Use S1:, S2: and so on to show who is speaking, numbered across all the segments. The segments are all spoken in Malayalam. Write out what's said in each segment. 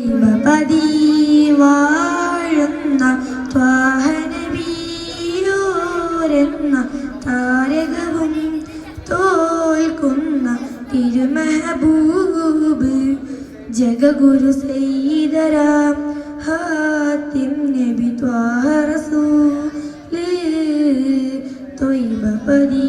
S1: ശിവപതി വാഴുന്ന ത്വാഹനബിയോരെന്ന താരകവും തോൽക്കുന്ന തിരുമഹബൂബ് ജഗഗുരു സൈദരാം ഹാത്തിം നബി ത്വാഹ റസൂൽ തൊയ്ബ വാഴുന്ന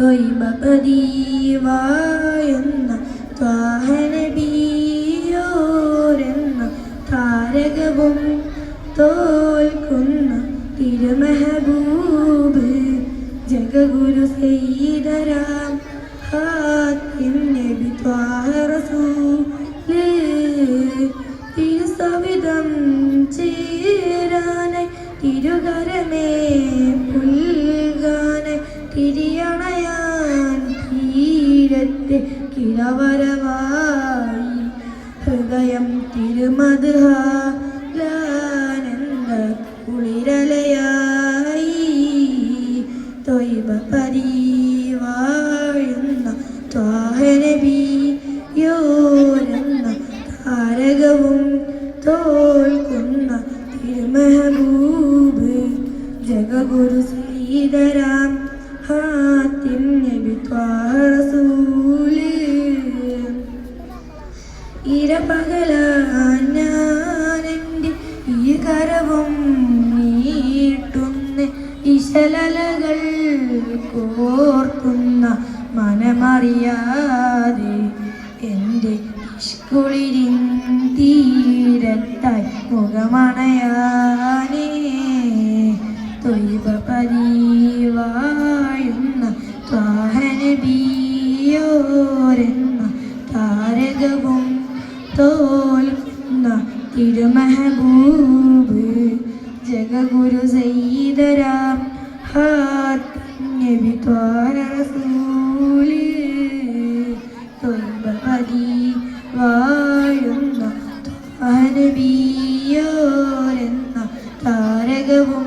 S1: തൊയ്ബപതിവായെന്ന ത്വാഹനബിയോരെന്ന താരകവും തോൽക്കുന്ന തിരുമഹബൂബ് ജഗഗുരു സൈദരാം ഹാത്തിം നബി ത്വാഹ റസൂൽ തിരുസവിധം ചേരാനായി തിരുകരമേ തീരത്തെ കിളവരവായി ഹൃദയം തിരുമധുഹാനന്ദ കുളിരലയായി തൊയ്വ പരീവാഴുന്ന ത്വാഹനബി യോരെന്ന താരകവും തോൽക്കുന്ന തിരുമഹബൂബ് ജഗഗുരു ശ്രീധരാം ഹാത്തിം നബി ത്വാഹ ഇരപകലാഞ്ഞാനെന്റെ ഈ കരവും നീട്ടുന്ന ഇശലലകൾ കോർക്കുന്ന മനമറിയാതെ എന്റെ ഇഷ്കുളിരിൻ തീരത്തായി മുഖമണയാനേ. തൊയ്വ പതിവാഴുന്ന ത്വാഹനബിയോരെന്ന താരകവും തോൽക്കുന്ന തിരുമഹബൂബ് ജഗഗുരു ഹാത്തിം നബി റസൂൽ തൊയ്ബപതി വാഴുന്ന ത്വാഹനബിയോരെന്ന താരകവും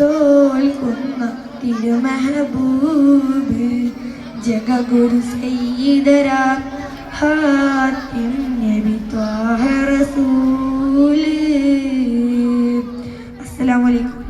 S1: തോൽക്കുന്ന തിരുമഹബൂബ് ജഗഗുരു സൈദരാം നബി ത്വാഹ റസൂൽ